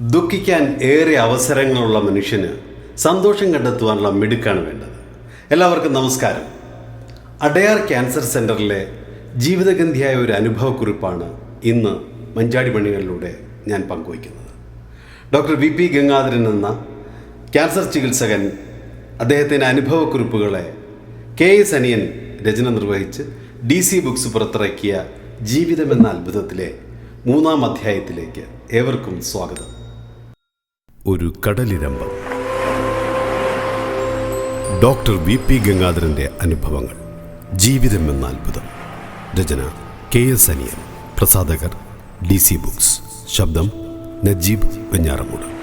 ദുഃഖിക്കാൻ ഏറെ അവസരങ്ങളുള്ള മനുഷ്യന് സന്തോഷം കണ്ടെത്തുവാനുള്ള മിടുക്കാണ് വേണ്ടത്. എല്ലാവർക്കും നമസ്കാരം. അടയാർ ക്യാൻസർ സെന്ററിലെ ജീവിതഗന്ധിയായ ഒരു അനുഭവക്കുറിപ്പാണ് ഇന്ന് മഞ്ചാടി മണികളിലൂടെ ഞാൻ പങ്കുവയ്ക്കുന്നത്. ഡോക്ടർ വി പി ഗംഗാധരൻ എന്ന ക്യാൻസർ ചികിത്സകൻ അദ്ദേഹത്തിന്റെ അനുഭവക്കുറിപ്പുകളെ കെ എസ് അനിയൻ രചന നിർവഹിച്ച് ഡി സി ബുക്സ് പുറത്തിറക്കിയ ജീവിതം എന്ന അത്ഭുതത്തിലെ മൂന്നാം അധ്യായത്തിലേക്ക് ഏവർക്കും സ്വാഗതം. ഒരു കടലിരമ്പം. ഡോക്ടർ വി പി ഗംഗാധരന്റെ അനുഭവങ്ങൾ. ജീവിതം എന്ന അത്ഭുതം. രചന കെ എസ് അനിയൻ. പ്രസാധകർ ഡി സി ബുക്സ്. ശബ്ദം നജീബ് വെഞ്ഞാറമൂട്.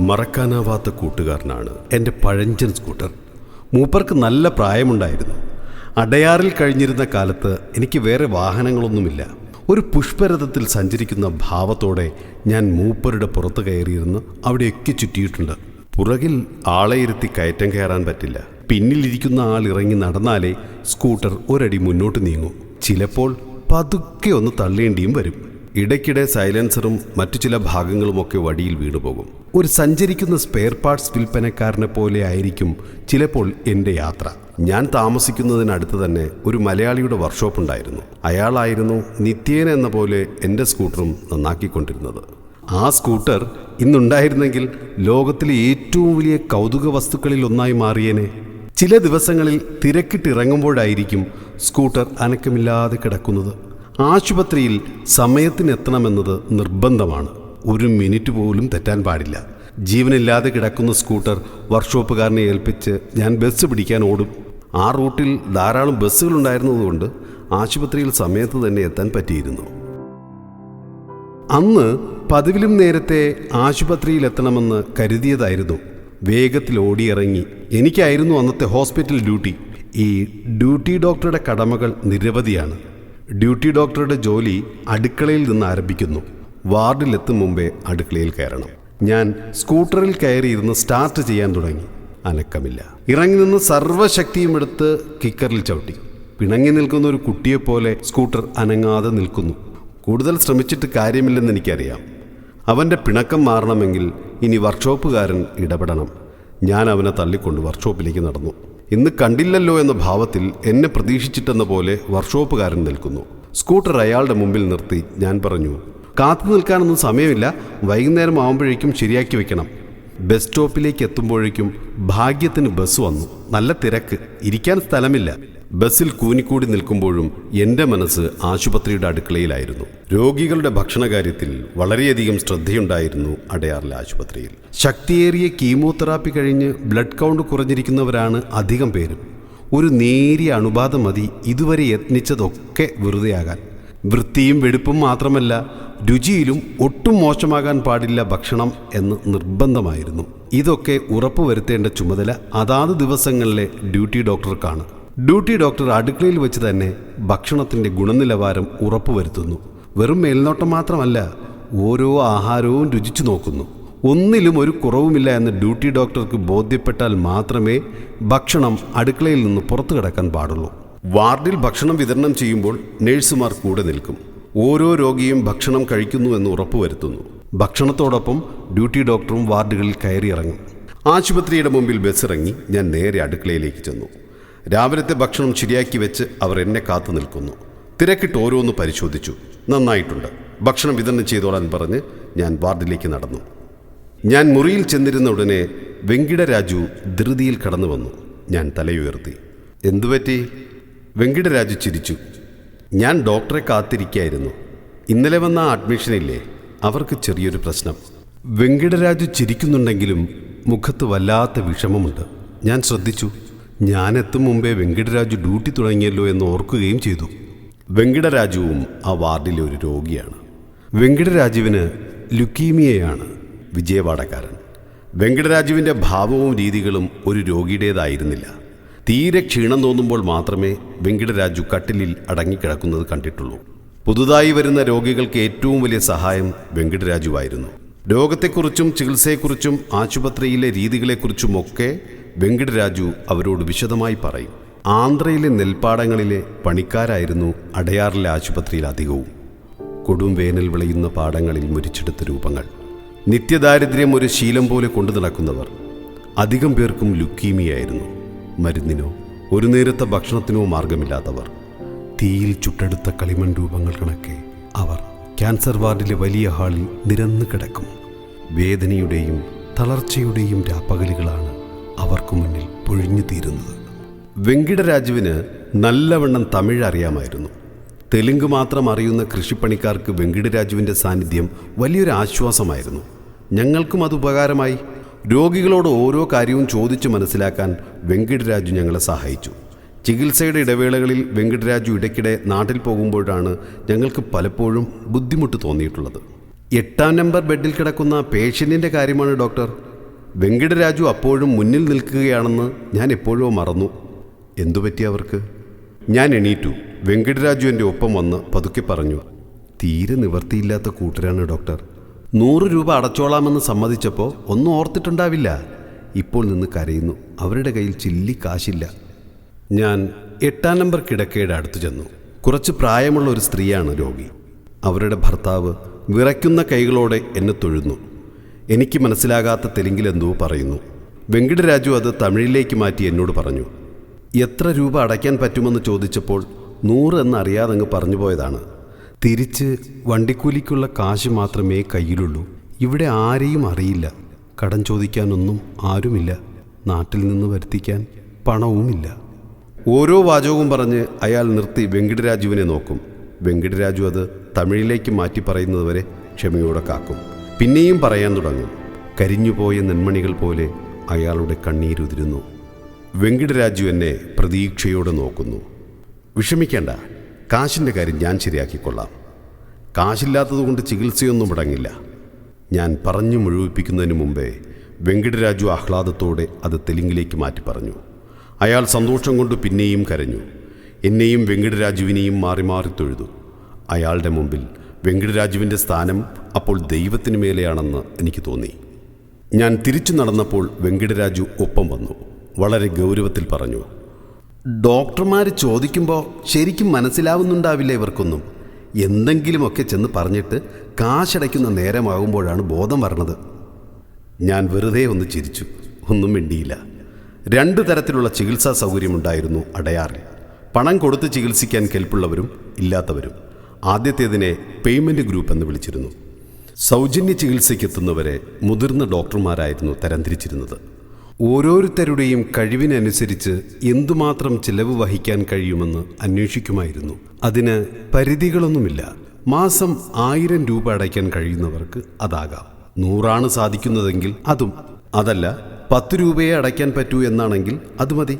മറക്കാനാവാത്ത കൂട്ടുകാരനാണ് എന്റെ പഴഞ്ചൻ സ്കൂട്ടർ. മൂപ്പർക്ക് നല്ല പ്രായമുണ്ടായിരുന്നു. അടയാറിൽ കഴിഞ്ഞിരുന്ന കാലത്ത് എനിക്ക് വേറെ വാഹനങ്ങളൊന്നുമില്ല. ഒരു പുഷ്പരഥത്തിൽ സഞ്ചരിക്കുന്ന ഭാവത്തോടെ ഞാൻ മൂപ്പരുടെ പുറത്ത് കയറിയിരുന്ന് അവിടെയൊക്കെ ചുറ്റിയിട്ടുണ്ട്. പുറകിൽ ആളെ ഇരുത്തി കയറ്റം കയറാൻ പറ്റില്ല. പിന്നിലിരിക്കുന്ന ആൾ ഇറങ്ങി നടന്നാലേ സ്കൂട്ടർ ഒരടി മുന്നോട്ട് നീങ്ങൂ. ചിലപ്പോൾ പതുക്കെ ഒന്ന് തള്ളേണ്ടിയും വരും. ഇടയ്ക്കിടെ സൈലൻസറും മറ്റു ചില ഭാഗങ്ങളുമൊക്കെ വടിയിൽ വീണുപോകും. ഒരു സഞ്ചരിക്കുന്ന സ്പെയർ പാർട്സ് വിൽപ്പനക്കാരനെ പോലെ ആയിരിക്കും ചിലപ്പോൾ എന്റെ യാത്ര. ഞാൻ താമസിക്കുന്നതിനടുത്ത് തന്നെ ഒരു മലയാളിയുടെ വർക്ക്ഷോപ്പ് ഉണ്ടായിരുന്നു. അയാളായിരുന്നു നിത്യേന എന്ന പോലെ എന്റെ സ്കൂട്ടറും നന്നാക്കിക്കൊണ്ടിരുന്നത്. ആ സ്കൂട്ടർ ഇന്നുണ്ടായിരുന്നെങ്കിൽ ലോകത്തിലെ ഏറ്റവും വലിയ കൗതുക വസ്തുക്കളിൽ ഒന്നായി മാറിയേനെ. ചില ദിവസങ്ങളിൽ തിരക്കിട്ടിറങ്ങുമ്പോഴായിരിക്കും സ്കൂട്ടർ അനക്കമില്ലാതെ കിടക്കുന്നത്. ആശുപത്രിയിൽ സമയത്തിനെത്തണമെന്നത് നിർബന്ധമാണ്. ഒരു മിനിറ്റ് പോലും തെറ്റാൻ പാടില്ല. ജീവനില്ലാതെ കിടക്കുന്ന സ്കൂട്ടർ വർക്ക്ഷോപ്പുകാരനെ ഏൽപ്പിച്ച് ഞാൻ ബസ് പിടിക്കാൻ ഓടും. ആ റൂട്ടിൽ ധാരാളം ബസ്സുകൾ ഉണ്ടായിരുന്നതുകൊണ്ട് ആശുപത്രിയിൽ സമയത്ത് തന്നെ എത്താൻ പറ്റിയിരുന്നു. അന്ന് പതിവിലും നേരത്തെ ആശുപത്രിയിൽ എത്തണമെന്ന് കരുതിയതായിരുന്നു. വേഗത്തിൽ ഓടിയിറങ്ങി. എനിക്കായിരുന്നു അന്നത്തെ ഹോസ്പിറ്റൽ ഡ്യൂട്ടി. ഈ ഡ്യൂട്ടി ഡോക്ടറുടെ കടമകൾ നിരവധിയാണ്. ഡ്യൂട്ടി ഡോക്ടറുടെ ജോലി അടുക്കളയിൽ നിന്ന് ആരംഭിക്കുന്നു. വാർഡിലെത്തും മുമ്പേ അടുക്കളയിൽ കയറണം. ഞാൻ സ്കൂട്ടറിൽ കയറിയിരുന്ന് സ്റ്റാർട്ട് ചെയ്യാൻ തുടങ്ങി. അനക്കമില്ല. ഇറങ്ങി നിന്ന് സർവശക്തിയും എടുത്ത് കിക്കറിൽ ചവിട്ടി. പിണങ്ങി നിൽക്കുന്ന ഒരു കുട്ടിയെപ്പോലെ സ്കൂട്ടർ അനങ്ങാതെ നിൽക്കുന്നു. കൂടുതൽ ശ്രമിച്ചിട്ട് കാര്യമില്ലെന്ന് എനിക്കറിയാം. അവന്റെ പിണക്കം മാറണമെങ്കിൽ ഇനി വർക്ക്ഷോപ്പുകാരൻ ഇടപെടണം. ഞാൻ അവനെ തള്ളിക്കൊണ്ട് വർക്ക്ഷോപ്പിലേക്ക് നടന്നു. ഇന്ന് കണ്ടില്ലല്ലോ എന്ന ഭാവത്തിൽ എന്നെ പ്രതീക്ഷിച്ചിട്ടെന്ന പോലെ വർക്ക്ഷോപ്പുകാരൻ നിൽക്കുന്നു. സ്കൂട്ടർ അയാളുടെ മുമ്പിൽ നിർത്തി ഞാൻ പറഞ്ഞു കാത്തു നിൽക്കാനൊന്നും സമയമില്ല. വൈകുന്നേരം ആവുമ്പോഴേക്കും ശരിയാക്കി വെക്കണം. ബസ് സ്റ്റോപ്പിലേക്ക് എത്തുമ്പോഴേക്കും ഭാഗ്യത്തിന് ബസ് വന്നു. നല്ല തിരക്ക്. ഇരിക്കാൻ സ്ഥലമില്ല. ബസ്സിൽ കൂനിക്കൂടി നിൽക്കുമ്പോഴും എന്റെ മനസ്സ് ആശുപത്രിയുടെ അടുക്കളയിലായിരുന്നു. രോഗികളുടെ ഭക്ഷണകാര്യത്തിൽ വളരെയധികം ശ്രദ്ധയുണ്ടായിരുന്നു അടയാറിലെ ആശുപത്രിയിൽ. ശക്തിയേറിയ കീമോതെറാപ്പി കഴിഞ്ഞ് ബ്ലഡ് കൗണ്ട് കുറഞ്ഞിരിക്കുന്നവരാണ് അധികം പേരും. ഒരു നേരിയ അണുബാധ മതി ഇതുവരെ യത്നിച്ചതൊക്കെ വെറുതെയാകാൻ. വൃത്തിയും വെടുപ്പും മാത്രമല്ല രുചിയിലും ഒട്ടും മോശമാകാൻ പാടില്ല ഭക്ഷണം എന്ന് നിർബന്ധമായിരുന്നു. ഇതൊക്കെ ഉറപ്പുവരുത്തേണ്ട ചുമതല അതാത് ദിവസങ്ങളിലെ ഡ്യൂട്ടി ഡോക്ടർക്കാണ്. ഡ്യൂട്ടി ഡോക്ടർ അടുക്കളയിൽ വെച്ച് തന്നെ ഭക്ഷണത്തിന്റെ ഗുണനിലവാരം ഉറപ്പുവരുത്തുന്നു. വെറും മേൽനോട്ടം മാത്രമല്ല ഓരോ ആഹാരവും രുചിച്ചു നോക്കുന്നു. ഒന്നിലും ഒരു കുറവുമില്ല എന്ന് ഡ്യൂട്ടി ഡോക്ടർക്ക് ബോധ്യപ്പെട്ടാൽ മാത്രമേ ഭക്ഷണം അടുക്കളയിൽ നിന്ന് പുറത്തു കിടക്കാൻ പാടുള്ളൂ. വാർഡിൽ ഭക്ഷണം വിതരണം ചെയ്യുമ്പോൾ നഴ്സുമാർ കൂടെ നിൽക്കും. ഓരോ രോഗിയും ഭക്ഷണം കഴിക്കുന്നു എന്ന് ഉറപ്പുവരുത്തുന്നു. ഭക്ഷണത്തോടൊപ്പം ഡ്യൂട്ടി ഡോക്ടറും വാർഡുകളിൽ കയറിയിറങ്ങും ആശുപത്രിയുടെ മുമ്പിൽ ബസ് ഇറങ്ങി ഞാൻ നേരെ അടുക്കളയിലേക്ക് ചെന്നു. രാവിലത്തെ ഭക്ഷണം ശരിയാക്കി വെച്ച് അവർ എന്നെ കാത്തു നിൽക്കുന്നു. തിരക്കിട്ട് ഓരോന്ന് പരിശോധിച്ചു. നന്നായിട്ടുണ്ട്. ഭക്ഷണം വിതരണം ചെയ്തോളാൻ പറഞ്ഞ് ഞാൻ വാർഡിലേക്ക് നടന്നു. ഞാൻ മുറിയിൽ ചെന്നിരുന്ന ഉടനെ വെങ്കിടരാജു ധൃതിയിൽ കടന്നു വന്നു ഞാൻ തലയുയർത്തി. എന്തുപറ്റി? വെങ്കിടരാജു ചിരിച്ചു. ഞാൻ ഡോക്ടറെ കാത്തിരിക്കായിരുന്നു. ഇന്നലെ വന്ന അഡ്മിഷനില്ലേ? അവർക്ക് ചെറിയൊരു പ്രശ്നം. വെങ്കിടരാജു ചിരിക്കുന്നുണ്ടെങ്കിലും മുഖത്ത് വല്ലാത്ത വിഷമമുണ്ട്. ഞാൻ ശ്രദ്ധിച്ചു. ഞാൻ എത്തും മുമ്പേ വെങ്കിടരാജു ഡ്യൂട്ടി തുടങ്ങിയല്ലോ എന്ന് ഓർക്കുകയും ചെയ്തു. വെങ്കിടരാജുവും ആ വാർഡിലെ ഒരു രോഗിയാണ്. വെങ്കിടരാജുവിന് ലുക്കീമിയയാണ് വിജയവാഡക്കാരൻ വെങ്കിടരാജുവിന്റെ ഭാവവും രീതികളും ഒരു രോഗിയുടേതായിരുന്നില്ല. തീരെ ക്ഷീണം തോന്നുമ്പോൾ മാത്രമേ വെങ്കിടരാജു കട്ടിലിൽ അടങ്ങിക്കിടക്കുന്നത് കണ്ടിട്ടുള്ളൂ. പുതുതായി വരുന്ന രോഗികൾക്ക് ഏറ്റവും വലിയ സഹായം വെങ്കിടരാജുവായിരുന്നു രോഗത്തെക്കുറിച്ചും ചികിത്സയെക്കുറിച്ചും ആശുപത്രിയിലെ രീതികളെക്കുറിച്ചുമൊക്കെ വെങ്കിടരാജു അവരോട് വിശദമായി പറയും. ആന്ധ്രയിലെ നെൽപ്പാടങ്ങളിലെ പണിക്കാരായിരുന്നു അടയാറിലെ ആശുപത്രിയിൽ അധികവും. കൊടും വേനൽ വിളയുന്ന പാടങ്ങളിൽ മുരിച്ചെടുത്ത രൂപങ്ങൾ. നിത്യദാരിദ്ര്യം ഒരു ശീലം പോലെ കൊണ്ടു നടക്കുന്നവർ. അധികം പേർക്കും ലുക്കീമിയായിരുന്നു. മരുന്നിനോ ഒരു നേരത്തെ ഭക്ഷണത്തിനോ മാർഗമില്ലാത്തവർ തീയിൽ ചുട്ടെടുത്ത കളിമൺ രൂപങ്ങൾ കണക്കെ അവർ ക്യാൻസർ വാർഡിലെ വലിയ ഹാളിൽ നിരന്നു കിടക്കും. വേദനയുടെയും തളർച്ചയുടെയും രാപ്പകലുകളാണ് അവർക്ക് മുന്നിൽ പൊഴിഞ്ഞു തീരുന്നത്. വെങ്കിടരാജുവിന് നല്ലവണ്ണം തമിഴ് അറിയാമായിരുന്നു. തെലുങ്ക് മാത്രം അറിയുന്ന കൃഷിപ്പണിക്കാർക്ക് വെങ്കിടരാജുവിന്റെ സാന്നിധ്യം വലിയൊരു ആശ്വാസമായിരുന്നു. ഞങ്ങൾക്കും അത് ഉപകാരമായി. രോഗികളോട് ഓരോ കാര്യവും ചോദിച്ചു മനസ്സിലാക്കാൻ വെങ്കിടരാജു ഞങ്ങളെ സഹായിച്ചു. ചികിത്സയുടെ ഇടവേളകളിൽ വെങ്കിടരാജു ഇടയ്ക്കിടെ നാട്ടിൽ പോകുമ്പോഴാണ് ഞങ്ങൾക്ക് പലപ്പോഴും ബുദ്ധിമുട്ട് തോന്നിയിട്ടുള്ളത്. എട്ടാം നമ്പർ ബെഡിൽ കിടക്കുന്ന പേഷ്യന്റിന്റെ കാര്യമാണ് ഡോക്ടർ. വെങ്കിടരാജു അപ്പോഴും മുന്നിൽ നിൽക്കുകയാണെന്ന് ഞാൻ എപ്പോഴോ മറന്നു. എന്തു പറ്റി അവർക്ക്? ഞാൻ എണീറ്റു. വെങ്കിടരാജു എന്റെ ഒപ്പം വന്ന് പതുക്കെ പറഞ്ഞു. തീരെ നിവർത്തിയില്ലാത്ത കൂട്ടരാണ് ഡോക്ടർ. നൂറ് രൂപ അടച്ചോളാമെന്ന് സമ്മതിച്ചപ്പോൾ ഒന്നും ഓർത്തിട്ടുണ്ടാവില്ല. ഇപ്പോൾ നിന്ന് കരയുന്നു. അവരുടെ കയ്യിൽ ചില്ലി കാശില്ല. ഞാൻ എട്ടാം നമ്പർ കിടക്കയുടെ അടുത്ത് ചെന്നു. കുറച്ച് പ്രായമുള്ള ഒരു സ്ത്രീയാണ് രോഗി. അവരുടെ ഭർത്താവ് വിറയ്ക്കുന്ന കൈകളോടെ എന്നെ തൊഴുന്നു. എനിക്ക് മനസ്സിലാകാത്ത തെലുങ്കിലെന്തോ പറയുന്നു. വെങ്കിടരാജു അത് തമിഴിലേക്ക് മാറ്റി എന്നോട് പറഞ്ഞു. എത്ര രൂപ അടയ്ക്കാൻ പറ്റുമെന്ന് ചോദിച്ചപ്പോൾ നൂറ് എന്നറിയാതങ്ങ് പറഞ്ഞു പോയതാണ്. തിരിച്ച് വണ്ടിക്കൂലിക്കുള്ള കാശ് മാത്രമേ കയ്യിലുള്ളൂ. ഇവിടെ ആരെയും അറിയില്ല. കടം ചോദിക്കാനൊന്നും ആരുമില്ല. നാട്ടിൽ നിന്ന് വരുത്തിക്കാൻ പണവുമില്ല. ഓരോ വാചകവും പറഞ്ഞ് അയാൾ നിർത്തി വെങ്കിടരാജുവിനെ നോക്കും. വെങ്കിടരാജു അത് തമിഴിലേക്ക് മാറ്റി പറയുന്നതുവരെ ക്ഷമയോടെ കാക്കും. പിന്നെയും പറയാൻ തുടങ്ങും. കരിഞ്ഞുപോയ നെന്മണികൾ പോലെ അയാളുടെ കണ്ണീരുതിരുന്നു വെങ്കിടരാജു എന്നെ പ്രതീക്ഷയോടെ നോക്കുന്നു. വിഷമിക്കേണ്ട. കാശിന്റെ കാര്യം ഞാൻ ശരിയാക്കിക്കൊള്ളാം. കാശില്ലാത്തതുകൊണ്ട് ചികിത്സയൊന്നും മുടങ്ങില്ല ഞാൻ പറഞ്ഞു മുഴുവിപ്പിക്കുന്നതിന് മുമ്പേ വെങ്കിടരാജു ആഹ്ലാദത്തോടെ അത് തെലുങ്കിലേക്ക് മാറ്റി പറഞ്ഞു. അയാൾ സന്തോഷം കൊണ്ട് പിന്നെയും കരഞ്ഞു. എന്നെയും വെങ്കിടരാജുവിനെയും മാറി മാറി തൊഴുതു. അയാളുടെ മുമ്പിൽ വെങ്കിടരാജുവിന്റെ സ്ഥാനം അപ്പോൾ ദൈവത്തിന് മേലെയാണെന്ന് എനിക്ക് തോന്നി. ഞാൻ തിരിച്ചു നടന്നപ്പോൾ വെങ്കിടരാജു ഒപ്പം വന്നു. വളരെ ഗൗരവത്തിൽ പറഞ്ഞു ഡോക്ടർമാർ ചോദിക്കുമ്പോൾ ശരിക്കും മനസ്സിലാവുന്നുണ്ടാവില്ല ഇവർക്കൊന്നും. എന്തെങ്കിലുമൊക്കെ ചെന്ന് പറഞ്ഞിട്ട് കാശടയ്ക്കുന്ന നേരമാകുമ്പോഴാണ് ബോധം വരണത്. ഞാൻ വെറുതെ ഒന്ന് ചിരിച്ചു. ഒന്നും മിണ്ടിയില്ല. രണ്ട് തരത്തിലുള്ള ചികിത്സാ സൗകര്യമുണ്ടായിരുന്നു അടയാറിൽ. പണം കൊടുത്ത് ചികിത്സിക്കാൻ കെൽപ്പുള്ളവരും ഇല്ലാത്തവരും. ആദ്യത്തേതിനെ പേയ്മെന്റ് ഗ്രൂപ്പ് എന്ന് വിളിച്ചിരുന്നു. സൗജന്യ ചികിത്സയ്ക്കെത്തുന്നവരെ മുതിർന്ന ഡോക്ടർമാരായിരുന്നു തരംതിരിച്ചിരുന്നത്. ഓരോരുത്തരുടെയും കഴിവിനനുസരിച്ച് എന്തുമാത്രം ചിലവ് വഹിക്കാൻ കഴിയുമെന്ന് അന്വേഷിക്കുമായിരുന്നു. അതിന് പരിധികളൊന്നുമില്ല. മാസം ആയിരം രൂപ അടയ്ക്കാൻ കഴിയുന്നവർക്ക് അതാകാം. നൂറാണ് സാധിക്കുന്നതെങ്കിൽ അതും. അതല്ല പത്ത് രൂപയെ അടയ്ക്കാൻ പറ്റൂ എന്നാണെങ്കിൽ അത് മതി.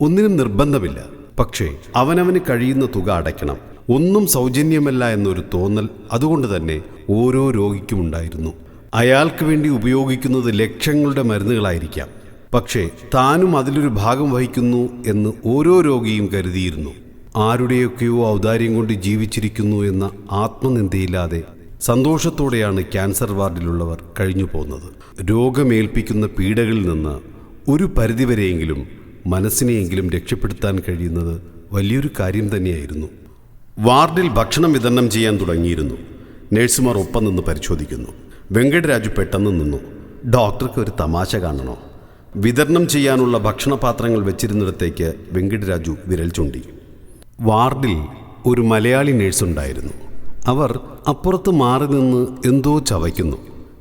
ഒന്നിനും നിർബന്ധമില്ല. പക്ഷേ അവനവന് കഴിയുന്ന തുക അടയ്ക്കണം. ഒന്നും സൗജന്യമല്ല എന്നൊരു തോന്നൽ അതുകൊണ്ട് തന്നെ ഓരോ രോഗിക്കും ഉണ്ടായിരുന്നു. അയാൾക്ക് വേണ്ടി ഉപയോഗിക്കുന്നത് ലക്ഷങ്ങളുടെ മരുന്നുകളായിരിക്കാം. പക്ഷേ താനും അതിലൊരു ഭാഗം വഹിക്കുന്നു എന്ന് ഓരോ രോഗിയും കരുതിയിരുന്നു. ആരുടെയൊക്കെയോ ഔദാര്യം കൊണ്ട് ജീവിച്ചിരിക്കുന്നു എന്ന ആത്മനിന്ദയില്ലാതെ സന്തോഷത്തോടെയാണ് ക്യാൻസർ വാർഡിലുള്ളവർ കഴിഞ്ഞു പോകുന്നത് രോഗമേൽപ്പിക്കുന്ന പീഡകളിൽ നിന്ന് ഒരു പരിധിവരെയെങ്കിലും മനസ്സിനെയെങ്കിലും രക്ഷപ്പെടുത്താൻ കഴിയുന്നത് വലിയൊരു കാര്യം തന്നെയായിരുന്നു. വാർഡിൽ ഭക്ഷണം വിതരണം ചെയ്യാൻ തുടങ്ങിയിരുന്നു. നഴ്സുമാർ ഒപ്പം നിന്ന് പരിശോധിക്കുന്നു. വെങ്കടരാജു പെട്ടെന്ന് നിന്നു. ഡോക്ടർക്ക് ഒരു തമാശ കാണണോ? വിതരണം ചെയ്യാനുള്ള ഭക്ഷണപാത്രങ്ങൾ വെച്ചിരുന്നിടത്തേക്ക് വെങ്കിടരാജു വിരൽ ചൂണ്ടി. വാർഡിൽ ഒരു മലയാളി നേഴ്സുണ്ടായിരുന്നു. അവർ അപ്പുറത്ത് മാറി നിന്ന് എന്തോ ചവയ്ക്കുന്നു.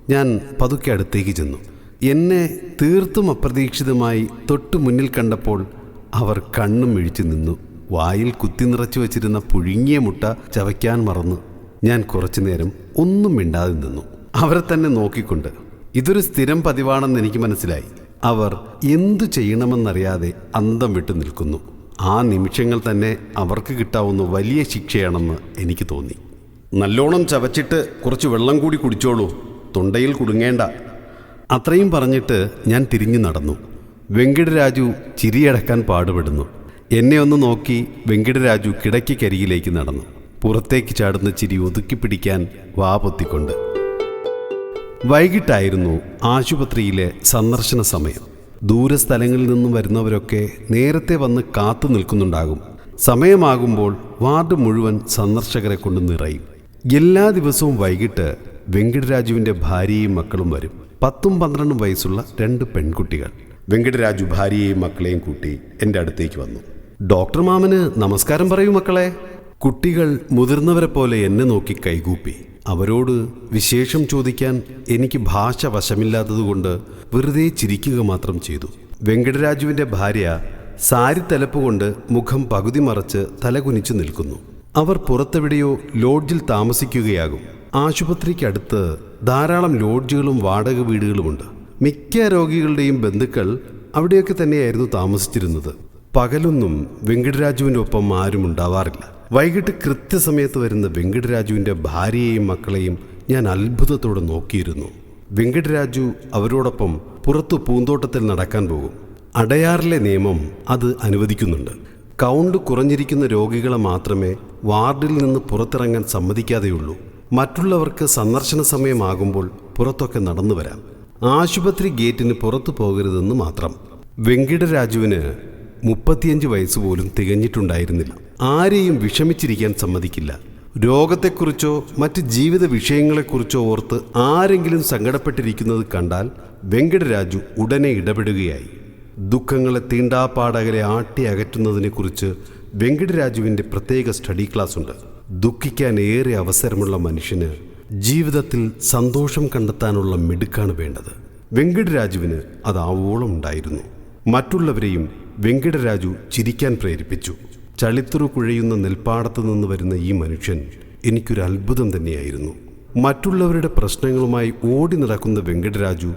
ഞാൻ പതുക്കെ അടുത്തേക്ക് ചെന്നു. എന്നെ തീർത്തും അപ്രതീക്ഷിതമായി തൊട്ടു മുന്നിൽ കണ്ടപ്പോൾ അവർ കണ്ണും മിഴിച്ചു നിന്നു. വായിൽ കുത്തി നിറച്ചു വച്ചിരുന്ന പുഴുങ്ങിയ മുട്ട ചവയ്ക്കാൻ മറന്നു. ഞാൻ കുറച്ചു നേരം ഒന്നും മിണ്ടാതെ നിന്നു. അവരെ തന്നെ നോക്കിക്കൊണ്ട്. ഇതൊരു സ്ഥിരം പതിവാണെന്ന് എനിക്ക് മനസ്സിലായി. അവർ എന്തു ചെയ്യണമെന്നറിയാതെ അന്തം വിട്ടു നിൽക്കുന്നു. ആ നിമിഷങ്ങൾ തന്നെ അവർക്ക് കിട്ടാവുന്ന വലിയ ശിക്ഷയാണെന്ന് എനിക്ക് തോന്നി. നല്ലോണം ചവച്ചിട്ട് കുറച്ച് വെള്ളം കൂടി കുടിച്ചോളൂ. തൊണ്ടയിൽ കുടുങ്ങേണ്ട. അത്രയും പറഞ്ഞിട്ട് ഞാൻ തിരിഞ്ഞു നടന്നു. വെങ്കിടരാജു ചിരിയടക്കാൻ പാടുപെടുന്നു. എന്നെ ഒന്ന് നോക്കി വെങ്കിടരാജു കിടക്കിക്കരികിലേക്ക് നടന്നു. പുറത്തേക്ക് ചാടുന്ന ചിരി ഒതുക്കിപ്പിടിക്കാൻ വാ പൊത്തിക്കൊണ്ട്. വൈകിട്ടായിരുന്നു ആശുപത്രിയിലെ സന്ദർശന സമയം. ദൂരസ്ഥലങ്ങളിൽ നിന്നും വരുന്നവരൊക്കെ നേരത്തെ വന്ന് കാത്തു നിൽക്കുന്നുണ്ടാകും. സമയമാകുമ്പോൾ വാർഡ് മുഴുവൻ സന്ദർശകരെ കൊണ്ട് നിറയും. എല്ലാ ദിവസവും വൈകിട്ട് വെങ്കടരാജുവിന്റെ ഭാര്യയും മക്കളും വരും. പത്തും പന്ത്രണ്ടും വയസ്സുള്ള രണ്ട് പെൺകുട്ടികൾ. വെങ്കടരാജു ഭാര്യയെയും മക്കളെയും കൂട്ടി എന്റെ അടുത്തേക്ക് വന്നു. ഡോക്ടർ മാമന് നമസ്കാരം പറയൂ മക്കളെ. കുട്ടികൾ മുതിർന്നവരെ പോലെ എന്നെ നോക്കി കൈകൂപ്പി. അവരോട് വിശേഷം ചോദിക്കാൻ എനിക്ക് ഭാഷ വശമില്ലാത്തതുകൊണ്ട് വെറുതെ ചിരിക്കുക മാത്രം ചെയ്തു. വെങ്കടരാജുവിന്റെ ഭാര്യ സാരി തലപ്പുകൊണ്ട് മുഖം പകുതി മറച്ച് തലകുനിച്ചു നിൽക്കുന്നു. അവർ പുറത്തെവിടെയോ ലോഡ്ജിൽ താമസിക്കുകയാകും. ആശുപത്രിക്കടുത്ത് ധാരാളം ലോഡ്ജുകളും വാടക വീടുകളുമുണ്ട്. മിക്ക രോഗികളുടെയും ബന്ധുക്കൾ അവിടെയൊക്കെ തന്നെയായിരുന്നു താമസിച്ചിരുന്നത്. പകലൊന്നും വെങ്കടരാജുവിന്റെ ഒപ്പം ആരും ഉണ്ടാവാറില്ല. വൈകിട്ട് കൃത്യസമയത്ത് വരുന്ന വെങ്കടരാജുവിന്റെ ഭാര്യയെയും മക്കളെയും ഞാൻ അത്ഭുതത്തോടെ നോക്കിയിരുന്നു. വെങ്കടരാജു അവരോടൊപ്പം പുറത്തു പൂന്തോട്ടത്തിൽ നടക്കാൻ പോകും. അടയാറിലെ നിയമം അത് അനുവദിക്കുന്നുണ്ട്. കൗണ്ട് കുറഞ്ഞിരിക്കുന്ന രോഗികളെ മാത്രമേ വാർഡിൽ നിന്ന് പുറത്തിറങ്ങാൻ സമ്മതിക്കാതെയുള്ളൂ. മറ്റുള്ളവർക്ക് സന്ദർശന സമയമാകുമ്പോൾ പുറത്തൊക്കെ നടന്നു വരാം. ആശുപത്രി ഗേറ്റിന് പുറത്തു പോകരുതെന്ന് മാത്രം. വെങ്കിടരാജുവിന് മുപ്പത്തിയഞ്ച് വയസ്സ് പോലും തികഞ്ഞിട്ടുണ്ടായിരുന്നില്ല. ആരെയും വിഷമിച്ചിരിക്കാൻ സമ്മതിക്കില്ല. രോഗത്തെക്കുറിച്ചോ മറ്റ് ജീവിത വിഷയങ്ങളെക്കുറിച്ചോ ഓർത്ത് ആരെങ്കിലും സങ്കടപ്പെട്ടിരിക്കുന്നത് കണ്ടാൽ വെങ്കടരാജു ഉടനെ ഇടപെടുകയായി. ദുഃഖങ്ങളെ തീണ്ടാപ്പാടകലെ ആട്ടി അകറ്റുന്നതിനെക്കുറിച്ച് വെങ്കടരാജുവിന്റെ പ്രത്യേക സ്റ്റഡി ക്ലാസ് ഉണ്ട് ദുഃഖിക്കാൻ ഏറെ അവസരമുള്ള മനുഷ്യന് ജീവിതത്തിൽ സന്തോഷം കണ്ടെത്താനുള്ള മിടുക്കാണ് വേണ്ടത്. വെങ്കടരാജുവിന് അതാവോളം ഉണ്ടായിരുന്നു. മറ്റുള്ളവരെയും വെങ്കടരാജു ചിരിക്കാൻ പ്രേരിപ്പിച്ചു. ചളിത്തുറു കുഴയുന്ന നെൽപ്പാടത്തു നിന്ന് വരുന്ന ഈ മനുഷ്യൻ എനിക്കൊരു അത്ഭുതം തന്നെയായിരുന്നു. മറ്റുള്ളവരുടെ പ്രശ്നങ്ങളുമായി ഓടി നടക്കുന്ന വെങ്കടരാജു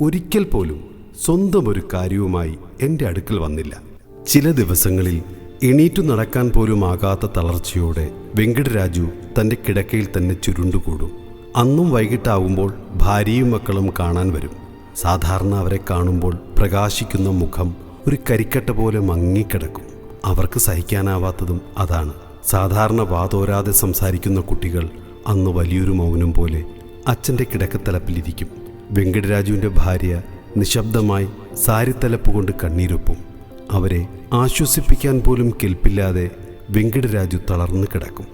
ഒരിക്കൽ പോലും സ്വന്തം ഒരു കാര്യവുമായി എന്റെ അടുക്കൽ വന്നില്ല. ചില ദിവസങ്ങളിൽ എണീറ്റു നടക്കാൻ പോലും ആകാത്ത തളർച്ചയോടെ വെങ്കടരാജു തന്റെ കിടക്കയിൽ തന്നെ ചുരുണ്ടുകൂടും. അന്നും വൈകിട്ടാവുമ്പോൾ ഭാര്യയും മക്കളും കാണാൻ വരും. സാധാരണ അവരെ കാണുമ്പോൾ പ്രകാശിക്കുന്ന മുഖം ഒരു കരിക്കട്ട പോലെ മങ്ങിക്കിടക്കും. അവർക്ക് സഹിക്കാനാവാത്തതും അതാണ്. സാധാരണ വാതോരാതെ സംസാരിക്കുന്ന കുട്ടികൾ അന്ന് വലിയൊരു മൗനം പോലെ അച്ഛന്റെ കിടക്കത്തലപ്പിലിരിക്കും. വെങ്കടരാജുവിന്റെ ഭാര്യ നിശബ്ദമായി സാരിത്തലപ്പ് കൊണ്ട് കണ്ണീരൊപ്പും. അവരെ ആശ്വസിപ്പിക്കാൻ പോലും കെൽപ്പില്ലാതെ വെങ്കടരാജു തളർന്നു കിടക്കും.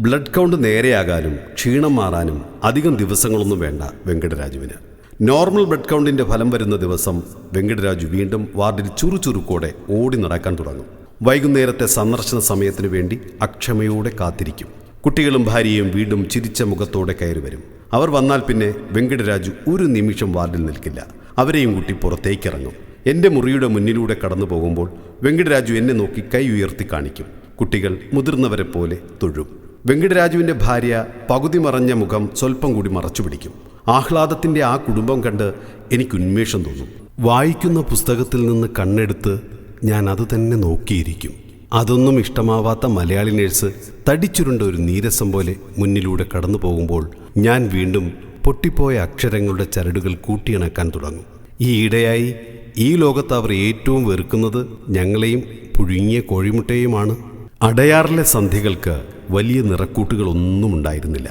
ബ്ലഡ് കൗണ്ട് നേരെയാകാനും ക്ഷീണം മാറാനും അധികം ദിവസങ്ങളൊന്നും വേണ്ട വെങ്കടരാജുവിന്. നോർമൽ ബ്ലഡ് കൗണ്ടിന്റെ ഫലം വരുന്ന ദിവസം വെങ്കടരാജു വീണ്ടും വാർഡിൽ ചുറുചുറുക്കോടെ ഓടി നടക്കാൻ തുടങ്ങും. വൈകുന്നേരത്തെ സന്ദർശന സമയത്തിനു വേണ്ടി അക്ഷമയോടെ കാത്തിരിക്കും. കുട്ടികളും ഭാര്യയും വീണ്ടും ചിരിച്ച മുഖത്തോടെ കയറി വരും. അവർ വന്നാൽ പിന്നെ വെങ്കടരാജു ഒരു നിമിഷം വാർഡിൽ നിൽക്കില്ല. അവരെയും കൂട്ടി പുറത്തേക്കിറങ്ങും. എന്റെ മുറിയുടെ മുന്നിലൂടെ കടന്നു പോകുമ്പോൾ വെങ്കടരാജു എന്നെ നോക്കി കൈ ഉയർത്തി കാണിക്കും. കുട്ടികൾ മുതിർന്നവരെ പോലെ തൊഴും. വെങ്കടരാജുവിന്റെ ഭാര്യ പകുതി മറഞ്ഞ മുഖം സ്വല്പം കൂടി മറച്ചു പിടിക്കും. ആഹ്ലാദത്തിന്റെ ആ കുടുംബം കണ്ട് എനിക്ക് ഉന്മേഷം തോന്നും. വായിക്കുന്ന പുസ്തകത്തിൽ നിന്ന് കണ്ണെടുത്ത് ഞാൻ അത് തന്നെ നോക്കിയിരിക്കും. അതൊന്നും ഇഷ്ടമാവാത്ത മലയാളി നേഴ്സ് തടിച്ചുരുണ്ട ഒരു നീരസം പോലെ മുന്നിലൂടെ കടന്നു പോകുമ്പോൾ ഞാൻ വീണ്ടും പൊട്ടിപ്പോയ അക്ഷരങ്ങളുടെ ചരടുകൾ കൂട്ടിയിണക്കാൻ തുടങ്ങും. ഈ ഇടയായി ഈ ലോകത്ത് അവർ ഏറ്റവും വെറുക്കുന്നത് ഞങ്ങളെയും പുഴുങ്ങിയ കോഴിമുട്ടയുമാണ് അടയാറിലെ സന്ധികൾക്ക് വലിയ നിറക്കൂട്ടുകളൊന്നും ഉണ്ടായിരുന്നില്ല.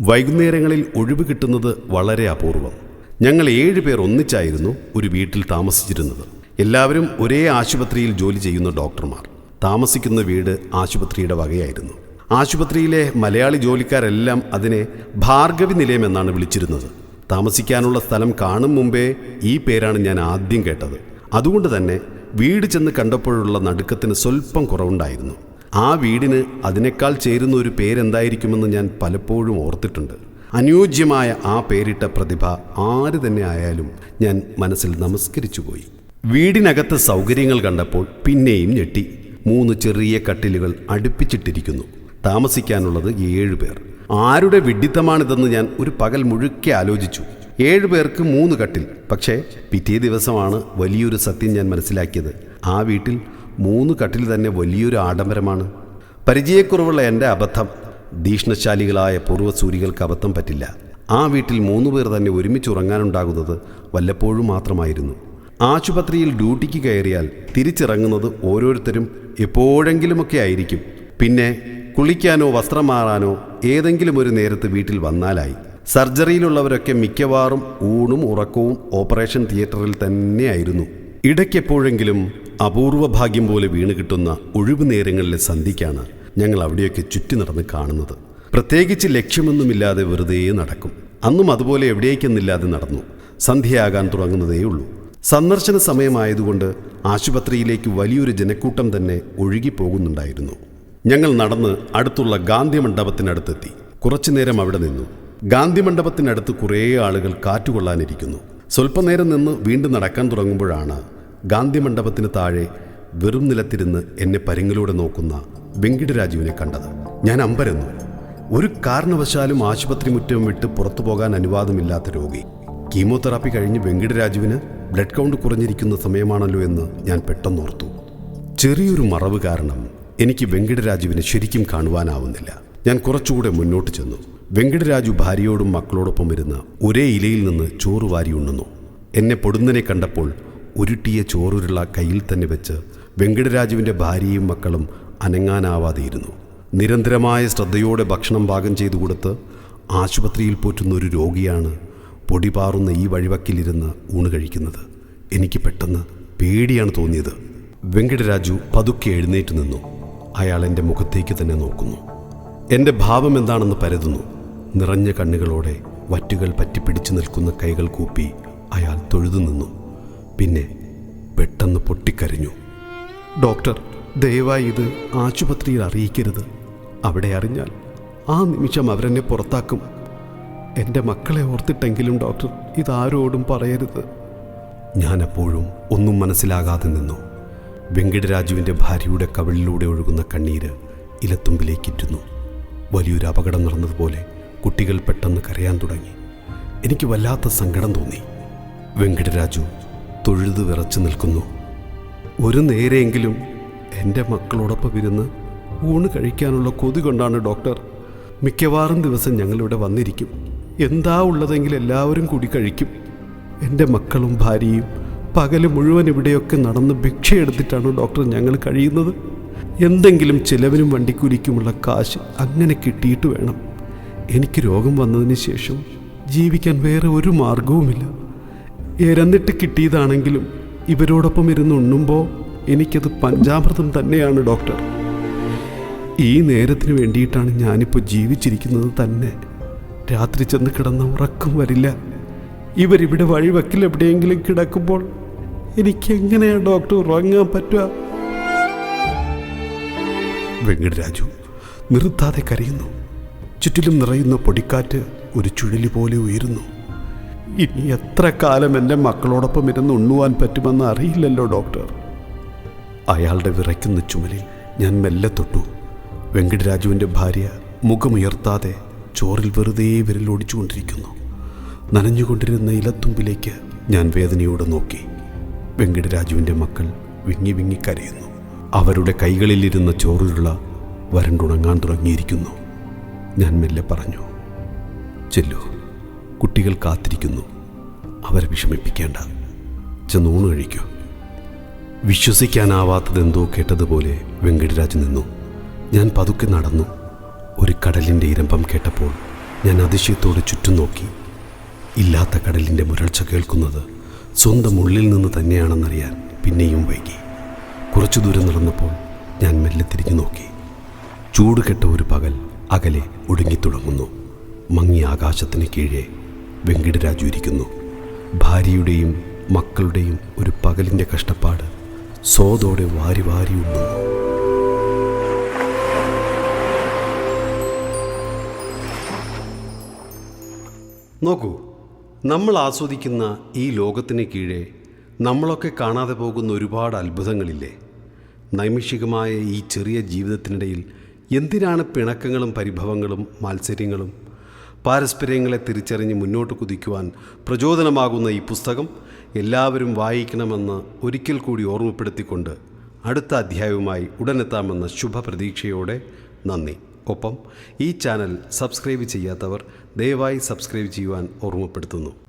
വൈകുന്നേരങ്ങളിൽ ഒഴിവ് കിട്ടുന്നത് വളരെ അപൂർവം. ഞങ്ങൾ ഏഴ് പേർ ഒന്നിച്ചായിരുന്നു ഒരു വീട്ടിൽ താമസിച്ചിരുന്നത്. എല്ലാവരും ഒരേ ആശുപത്രിയിൽ ജോലി ചെയ്യുന്ന ഡോക്ടർമാർ. താമസിക്കുന്ന വീട് ആശുപത്രിയുടെ വകയായിരുന്നു. ആശുപത്രിയിലെ മലയാളി ജോലിക്കാരെല്ലാം അതിനെ ഭാർഗവി നിലയം എന്നാണ് വിളിച്ചിരുന്നത്. താമസിക്കാനുള്ള സ്ഥലം കാണും മുമ്പേ ഈ പേരാണ് ഞാൻ ആദ്യം കേട്ടത്. അതുകൊണ്ട് തന്നെ വീട് ചെന്ന് കണ്ടപ്പോഴുള്ള നടുക്കത്തിന് സ്വല്പം കുറവുണ്ടായിരുന്നു. ആ വീടിന് അതിനേക്കാൾ ചേരുന്ന ഒരു പേരെന്തായിരിക്കുമെന്ന് ഞാൻ പലപ്പോഴും ഓർത്തിട്ടുണ്ട്. അനുയോജ്യമായ ആ പേരിട്ട പ്രതിഭ ആര് തന്നെ ആയാലും ഞാൻ മനസ്സിൽ നമസ്കരിച്ചു പോയി വീടിനകത്ത് സൗകര്യങ്ങൾ കണ്ടപ്പോൾ പിന്നെയും ഞെട്ടി. മൂന്ന് ചെറിയ കട്ടിലുകൾ അടുപ്പിച്ചിട്ടിരിക്കുന്നു. താമസിക്കാനുള്ളത് ഏഴ് പേർ. ആരുടെ വിഡിത്തമാണിതെന്ന് ഞാൻ ഒരു പകൽ മുഴുക്കെ ആലോചിച്ചു. ഏഴ് പേർക്ക് മൂന്ന് കട്ടിൽ. പക്ഷേ പിറ്റേ ദിവസമാണ് വലിയൊരു സത്യം ഞാൻ മനസ്സിലാക്കിയത്. ആ വീട്ടിൽ മൂന്ന് കട്ടിൽ തന്നെ വലിയൊരു ആഡംബരമാണ്. പരിചയക്കുറവുള്ള എന്റെ അബദ്ധം. ദീഷ്ണശാലികളായ പൂർവസൂരികൾക്ക് അബദ്ധം പറ്റില്ല. ആ വീട്ടിൽ മൂന്ന് പേർ തന്നെ ഒരുമിച്ച് ഉറങ്ങാനുണ്ടാകുന്നത് വല്ലപ്പോഴും മാത്രമായിരുന്നു. ആശുപത്രിയിൽ ഡ്യൂട്ടിക്ക് കയറിയാൽ തിരിച്ചിറങ്ങുന്നത് ഓരോരുത്തരും എപ്പോഴെങ്കിലുമൊക്കെ ആയിരിക്കും. പിന്നെ കുളിക്കാനോ വസ്ത്രം മാറാനോ ഏതെങ്കിലും ഒരു നേരത്ത് വീട്ടിൽ വന്നാലായി. സർജറിയിലുള്ളവരൊക്കെ മിക്കവാറും ഊണും ഉറക്കവും ഓപ്പറേഷൻ തിയേറ്ററിൽ തന്നെയായിരുന്നു. ഇടയ്ക്കെപ്പോഴെങ്കിലും അപൂർവ ഭാഗ്യം പോലെ വീണ് കിട്ടുന്ന ഒഴിവു നേരങ്ങളിലെ സന്ധിക്കാണ് ഞങ്ങൾ അവിടെയൊക്കെ ചുറ്റി നടന്ന് കാണുന്നത്. പ്രത്യേകിച്ച് ലക്ഷ്യമൊന്നുമില്ലാതെ വെറുതെ നടക്കും. അന്നും അതുപോലെ എവിടേക്കെന്നില്ലാതെ നടന്നു. സന്ധ്യയാകാൻ തുടങ്ങുന്നതേയുള്ളൂ. സന്ദർശന സമയമായതുകൊണ്ട് ആശുപത്രിയിലേക്ക് വലിയൊരു ജനക്കൂട്ടം തന്നെ ഒഴുകിപ്പോകുന്നുണ്ടായിരുന്നു. ഞങ്ങൾ നടന്ന് അടുത്തുള്ള ഗാന്ധി മണ്ഡപത്തിനടുത്തെത്തി. കുറച്ചുനേരം അവിടെ നിന്നു. ഗാന്ധി മണ്ഡപത്തിനടുത്ത് കുറേ ആളുകൾ കാറ്റുകൊള്ളാനിരിക്കുന്നു. സ്വല്പനേരം നിന്ന് വീണ്ടും നടക്കാൻ തുടങ്ങുമ്പോഴാണ് ഗാന്ധി മണ്ഡപത്തിന് താഴെ വെറും നിലത്തിരുന്ന് എന്നെ പരിങ്ങിലൂടെ നോക്കുന്ന വെങ്കിടരാജുവിനെ കണ്ടത്. ഞാൻ അമ്പരന്നു. ഒരു കാരണവശാലും ആശുപത്രി മുറ്റം വിട്ട് പുറത്തു പോകാൻ അനുവാദമില്ലാത്ത രോഗി കീമോതെറാപ്പി കഴിഞ്ഞ് വെങ്കിടരാജുവിന് ബ്ലഡ് കൗണ്ട് കുറഞ്ഞിരിക്കുന്ന സമയമാണല്ലോ എന്ന് ഞാൻ പെട്ടെന്നോർത്തു. ചെറിയൊരു മറവ് കാരണം എനിക്ക് വെങ്കിടരാജുവിനെ ശരിക്കും കാണുവാനാവുന്നില്ല. ഞാൻ കുറച്ചുകൂടെ മുന്നോട്ട് ചെന്നു. വെങ്കിടരാജു ഭാര്യയോടും മക്കളോടൊപ്പം ഇരുന്ന് ഒരേ ഇലയിൽ നിന്ന് ചോറ് വാരി ഉണ്ണുന്നു. എന്നെ പൊടുന്നനെ കണ്ടപ്പോൾ ഉരുട്ടിയ ചോറുരുള കയ്യിൽ തന്നെ വെച്ച് വെങ്കിടരാജുവിന്റെ ഭാര്യയും മക്കളും അനങ്ങാനാവാതെയിരുന്നു നിരന്തരമായ ശ്രദ്ധയോടെ ഭക്ഷണം പാകം ചെയ്തു കൊടുത്ത് ആശുപത്രിയിൽ പോറ്റുന്ന ഒരു രോഗിയാണ് പൊടി പാറുന്ന ഈ വഴിവക്കിലിരുന്ന് ഊണ് കഴിക്കുന്നത്. എനിക്ക് പെട്ടെന്ന് പേടിയാണ് തോന്നിയത്. വെങ്കടരാജു പതുക്കെ എഴുന്നേറ്റ് നിന്നു. അയാൾ എന്റെ മുഖത്തേക്ക് തന്നെ നോക്കുന്നു. എന്റെ ഭാവം എന്താണെന്ന് പരതുന്നു. നിറഞ്ഞ കണ്ണുകളോടെ വറ്റുകൾ പറ്റി പിടിച്ചു നിൽക്കുന്ന കൈകൾ കൂപ്പി അയാൾ തൊഴുതു നിന്നു. പിന്നെ പെട്ടെന്ന് പൊട്ടിക്കരഞ്ഞു. ഡോക്ടർ ദയവായി ഇത് ആശുപത്രിയിൽ അറിയിക്കരുത്. അവിടെ അറിഞ്ഞാൽ ആ നിമിഷം അവരെന്നെ പുറത്താക്കും. എന്റെ മക്കളെ ഓർത്തിട്ടെങ്കിലും ഡോക്ടർ ഇതാരോടും പറയരുത്. ഞാനപ്പോഴും ഒന്നും മനസ്സിലാകാതെ നിന്നു. വെങ്കിടരാജുവിന്റെ ഭാര്യയുടെ കവിളിലൂടെ ഒഴുകുന്ന കണ്ണീര് ഇലത്തുമ്പിലേക്കിറ്റുന്നു. വലിയൊരു അപകടം നടന്നതുപോലെ കുട്ടികൾ പെട്ടെന്ന് കരയാൻ തുടങ്ങി. എനിക്ക് വല്ലാത്ത സങ്കടം തോന്നി. വെങ്കിടരാജു തൊഴുതു വിറച്ചു നിൽക്കുന്നു. ഒരു നേരെയെങ്കിലും എന്റെ മക്കളോടൊപ്പം ഇരുന്ന് ഊണ് കഴിക്കാനുള്ള കൊതി കൊണ്ടാണ് ഡോക്ടർ. മിക്കവാറും ദിവസം ഞങ്ങളിവിടെ വന്നിരിക്കും. എന്താ ഉള്ളതെങ്കിൽ എല്ലാവരും കൂടി കഴിക്കും. എന്റെ മക്കളും ഭാര്യയും പകൽ മുഴുവൻ ഇവിടെയൊക്കെ നടന്ന് ഭിക്ഷയെടുത്തിട്ടാണ് ഡോക്ടർ ഞങ്ങൾ കഴിയുന്നത്. എന്തെങ്കിലും ചിലവിനും വണ്ടിക്കൂലിക്കുമുള്ള കാശ് അങ്ങനെ കിട്ടിയിട്ട് വേണം. എനിക്ക് രോഗം വന്നതിന് ശേഷം ജീവിക്കാൻ വേറെ ഒരു മാർഗവുമില്ല എരന്നിട്ട് കിട്ടിയതാണെങ്കിലും ഇവരോടൊപ്പം ഇരുന്ന് ഉണ്ണുമ്പോൾ എനിക്കത് പഞ്ചാമൃതം തന്നെയാണ് ഡോക്ടർ. ഈ നേരത്തിന് വേണ്ടിയിട്ടാണ് ഞാനിപ്പോൾ ജീവിച്ചിരിക്കുന്നത് തന്നെ. രാത്രി ചെന്ന് കിടന്ന ഉറക്കം വരില്ല. ഇവരിവിടെ വഴിവക്കിൽ എവിടെയെങ്കിലും കിടക്കുമ്പോൾ എനിക്ക് എങ്ങനെയാ ഡോക്ടർ ഉറങ്ങാൻ പറ്റുക? വെങ്കടരാജു നിർത്താതെ കരയുന്നു. ചുറ്റിലും നിറയുന്ന പൊടിക്കാറ്റ് ഒരു ചുഴലി പോലെ ഉയരുന്നു. ഇനി എത്ര കാലം എന്റെ മക്കളോടൊപ്പം ഇരുന്ന് ഉണ്ണുവാൻ പറ്റുമെന്ന് അറിയില്ലല്ലോ ഡോക്ടർ. അയാളുടെ വിറയ്ക്കുന്ന ചുമലിൽ ഞാൻ മെല്ലെ തൊട്ടു. വെങ്കടരാജുവിന്റെ ഭാര്യ മുഖമുയർത്താതെ ചോറിൽ വെറുതെ വിരലോടിച്ചുകൊണ്ടിരിക്കുന്നു. നനഞ്ഞുകൊണ്ടിരുന്ന ഇലത്തുമ്പിലേക്ക് ഞാൻ വേദനയോടെ നോക്കി. വെങ്കടരാജുവിന്റെ മക്കൾ വിങ്ങി വിങ്ങി കരയുന്നു. അവരുടെ കൈകളിലിരുന്ന ചോറിലുള്ള വരണ്ടുണങ്ങാൻ തുടങ്ങിയിരിക്കുന്നു. ഞാൻ മെല്ലെ പറഞ്ഞു ചെല്ലു കുട്ടികൾ കാത്തിരിക്കുന്നു. അവരെ വിഷമിപ്പിക്കേണ്ട. ചെന്നൂണ് കഴിക്കൂ. വിശ്വസിക്കാനാവാത്തതെന്തോ കേട്ടതുപോലെ വെങ്കടരാജ് നിന്നു. ഞാൻ പതുക്കെ നടന്നു. ഒരു കടലിന്റെ ഇരമ്പം കേട്ടപ്പോൾ ഞാൻ അതിശയത്തോട് ചുറ്റും നോക്കി ഇല്ലാത്ത കടലിന്റെ മുരൾച്ച കേൾക്കുന്നത് സ്വന്തം ഉള്ളിൽ നിന്ന് തന്നെയാണെന്നറിയാൻ പിന്നെയും വൈകി. കുറച്ചു ദൂരം നടന്നപ്പോൾ ഞാൻ മെല്ലെ തിരിഞ്ഞു നോക്കി ചൂട് കെട്ട ഒരു പകൽ അകലെ ഒടുങ്ങിത്തുടങ്ങുന്നു. മങ്ങി ആകാശത്തിന് കീഴെ വെങ്കിടരാജു ഇരിക്കുന്നു. ഭാര്യയുടെയും മക്കളുടെയും ഒരു പകലിന്റെ കഷ്ടപ്പാട് സോതോടെ വാരി വാരി ഉണ്ണുന്നു. നോക്കൂ നമ്മൾ ആസ്വദിക്കുന്ന ഈ ലോകത്തിന് കീഴെ നമ്മളൊക്കെ കാണാതെ പോകുന്ന ഒരുപാട് അത്ഭുതങ്ങളില്ലേ? നൈമിഷികമായ ഈ ചെറിയ ജീവിതത്തിനിടയിൽ എന്തിനാണ് പിണക്കങ്ങളും പരിഭവങ്ങളും മാത്സര്യങ്ങളും? പാരസ്പര്യങ്ങളെ തിരിച്ചറിഞ്ഞ് മുന്നോട്ട് കുതിക്കുവാൻ പ്രചോദനമാകുന്ന ഈ പുസ്തകം എല്ലാവരും വായിക്കണമെന്ന് ഒരിക്കൽ കൂടി ഓർമ്മപ്പെടുത്തിക്കൊണ്ട് അടുത്ത അധ്യായവുമായി ഉടനെത്താമെന്ന ശുഭപ്രതീക്ഷയോടെ നന്ദി. ഒപ്പം ഈ ചാനൽ സബ്സ്ക്രൈബ് ചെയ്യാത്തവർ ദയവായി സബ്സ്ക്രൈബ് ചെയ്യുവാൻ ഓർമ്മപ്പെടുത്തുന്നു.